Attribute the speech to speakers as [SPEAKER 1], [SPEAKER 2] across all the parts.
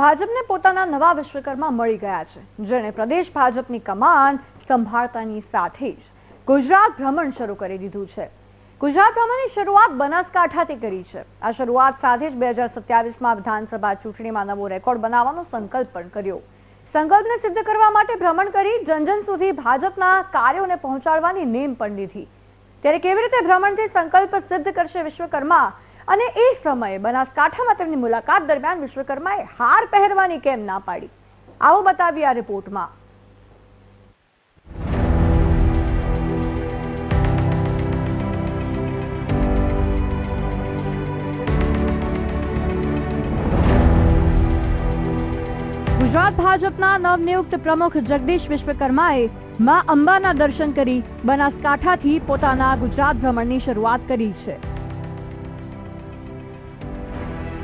[SPEAKER 1] ભાજપને પોતાના નવા વિશ્વકર્મા મળી ગયા છે. જેણે પ્રદેશ ભાજપની કમાન સંભાળતાની સાથે જ ગુજરાત ભ્રમણ શરૂ કરી દીધું છે. ગુજરાત ભ્રમણની શરૂઆત બનાસકાંઠાથી કરી છે. આ શરૂઆત સાથે જ બે હજાર વિધાનસભા ચૂંટણીમાં નવો રેકોર્ડ બનાવવાનો સંકલ્પ પણ કર્યો. સંકલ્પને સિદ્ધ કરવા માટે ભ્રમણ કરી જન જન સુધી ભાજપના કાર્યોને પહોંચાડવાની નેમ પણ લીધી. ત્યારે કેવી રીતે ભ્રમણથી સંકલ્પ સિદ્ધ કરશે વિશ્વકર્મા? અને એ સમયે બનાસકાંઠામાં તેમની મુલાકાત દરમિયાન વિશ્વકર્માએ હાર પહેરવાની કેમ ના પાડી? આવો બતાવ્યું આ રિપોર્ટમાં. ગુજરાત ભાજપના નવનિયુક્ત પ્રમુખ જગદીશ વિશ્વકર્માએ માં અંબાના દર્શન કરી બનાસકાંઠાથી પોતાના ગુજરાત ભ્રમણની શરૂઆત કરી છે.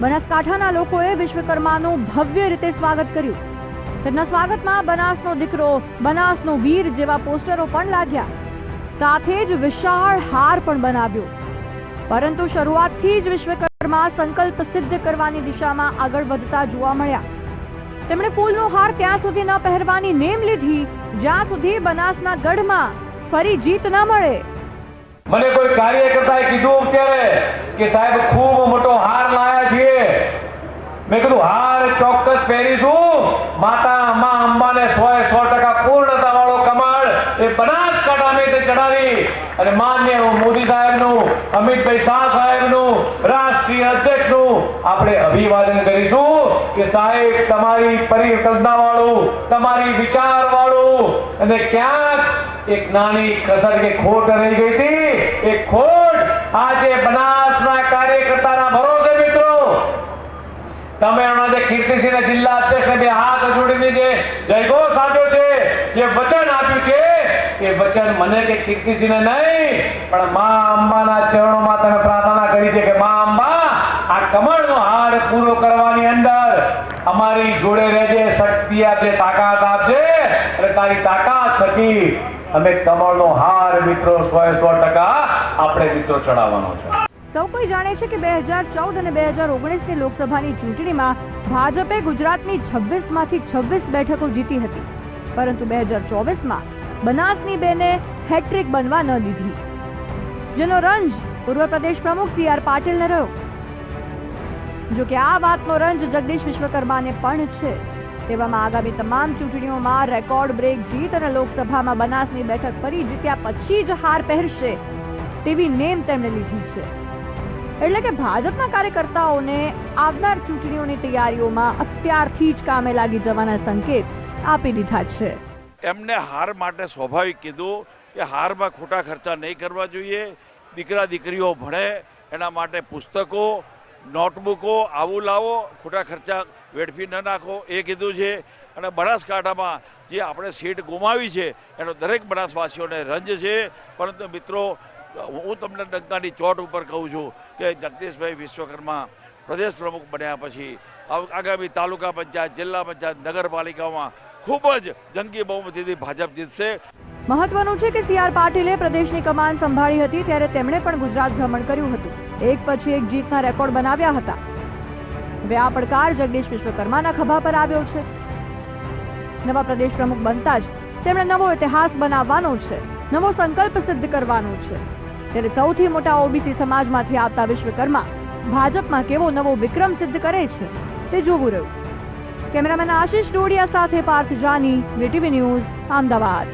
[SPEAKER 1] બનાસકાંઠાના લોકોએ વિશ્વકર્માનું ભવ્ય રીતે સ્વાગત કર્યું. તેમના સ્વાગતમાં બનાસનો દીકરો, બનાસનો વીર જેવા પોસ્ટરો પણ લાગ્યા. સાથે જ વિશાળ હાર પણ બનાવ્યો. પરંતુ શરૂઆતથી જ વિશ્વકર્મા સંકલ્પ સિદ્ધ કરવાની દિશામાં આગળ વધતા જોવા મળ્યા. તેમણે ફૂલનો હાર ત્યાં સુધી ન પહેરવાની નેમ લીધી, જ્યાં સુધી બનાસના ગઢમાં ફરી જીત ન મળે.
[SPEAKER 2] મને કોઈ કાર્યકર્તાએ કીધું અત્યારે કે સાહેબ, ખૂબ મોટો હાર મેં કીધું હાર ચોક્કસ પહેરીશું. માતા અંબા અંબાને સો સો ટકા પૂર્ણતા વાળો કમળ એ બનાસકાંઠા અમે તે ચડાવી અને માન્ય મોદી સાહેબનું, અમિતભાઈ શાહ સાહેબનું, રાષ્ટ્રીય અધ્યક્ષનું આપણે અભિવાદન કરીશું કે સાહેબ, તમારી પરિકલ્પના વાળું તમારી વિચાર વાળું અને ક્યાંક એક નાની કસર કે ખોટ રહી ગઈ હતી. એ ખોટ આજે બનાસના કાર્યકર્તાના તમે હમણાં જે કીર્તિસિંહ જિલ્લા અધ્યક્ષને બે હાથ જોડીને જે જયગો સાધ્યો છે. જે વચન આપ્યું છે એ વચન મને કે કીર્તિસિંહને નહીં, પણ મા અંબાના ચરણોમાં તમે પ્રાર્થના કરી છે કે મા અંબા, આ કમળનો હાર પૂરો કરવાની અંદર અમારી જોડે રહેજે, શક્તિ આપજે, તાકાત આપજે, અને તારી તાકાત થકી અમે કમળનો હાર મિત્રો સો સો ટકા આપણે મિત્રો ચડાવવાનો છે.
[SPEAKER 1] સૌ કોઈ જાણે છે કે બે અને બે હજાર લોકસભાની ચૂંટણીમાં ભાજપે ગુજરાતની છવ્વીસમાંથી છવ્વીસ બેઠકો જીતી હતી. પરંતુ બે હજાર બનાસની બેને હેટ્રિક બનવા ન દીધી. જેનો રંજ પૂર્વ પ્રદેશ પ્રમુખ સી આર પાટીલને રહ્યો. જો કે આ વાતનો રંજ જગદીશ વિશ્વકર્માને પણ છે. તેવામાં આગામી તમામ ચૂંટણીઓમાં રેકોર્ડ બ્રેક જીત અને લોકસભામાં બનાસની બેઠક ફરી જીત્યા પછી જ હાર પહેરશે તેવી નેમ તેમણે લીધી છે. એટલે કે ભાજપના કાર્યકર્તાઓને આવનાર ચૂંટણીઓની તૈયારીઓમાં અત્યારથી જ કામે લાગી જવાના સંકેત આપી દીધા છે.
[SPEAKER 3] એમને હાર માટે સ્વાભાવિક કીધું કે હારમાં ખોટા ખર્ચા નહીં કરવા જોઈએ, દીકરા દીકરીઓ ભણે, એના માટે પુસ્તકો, નોટબુકો આવું લાવો, ખોટા ખર્ચા વેડફી ન નાખો, એ કીધું છે. અને બનાસકાંઠામાં જે આપણે સીટ ગુમાવી છે, એનો દરેક બનાસવાસીઓને રંજ છે. પરંતુ મિત્રો હું તમને ડંકાની ચોટ ઉપર કહું છું કે જગદીશભાઈ વિશ્વકર્મા પ્રદેશ પ્રમુખ બન્યા પછી આગામી તાલુકા પંચાયત, જિલ્લા પંચાયત નગરપાલિકામાં ખૂબ જ જંગી બહુમતીથી ભાજપ જીતશે.
[SPEAKER 1] મહત્વનું છે કે સી આર પાટીલે પ્રદેશની કમાન સંભાળી હતી ત્યારે તેમણે પણ ગુજરાત ભ્રમણ કર્યું હતું. એક પછી એક જીતના રેકોર્ડ બનાવ્યા હતા. હવે આ પડકાર જગદીશ વિશ્વકર્માના ખભા પર આવ્યો છે. નવા પ્રદેશ પ્રમુખ બનતા જ તેમણે નવો ઇતિહાસ બનાવવાનો છે. નવો સંકલ્પ સિદ્ધ કરવાનો છે. ત્યારે સૌથી મોટા ઓબીસી સમાજમાંથી આવતા વિશ્વકર્મા ભાજપમાં કેવો નવો વિક્રમ સિદ્ધ કરે છે તે જોવું રહ્યું. કેમેરામેન આશિષ ડોડિયા સાથે પાર્થ જાની, વીટીવી ન્યૂઝ, અમદાવાદ.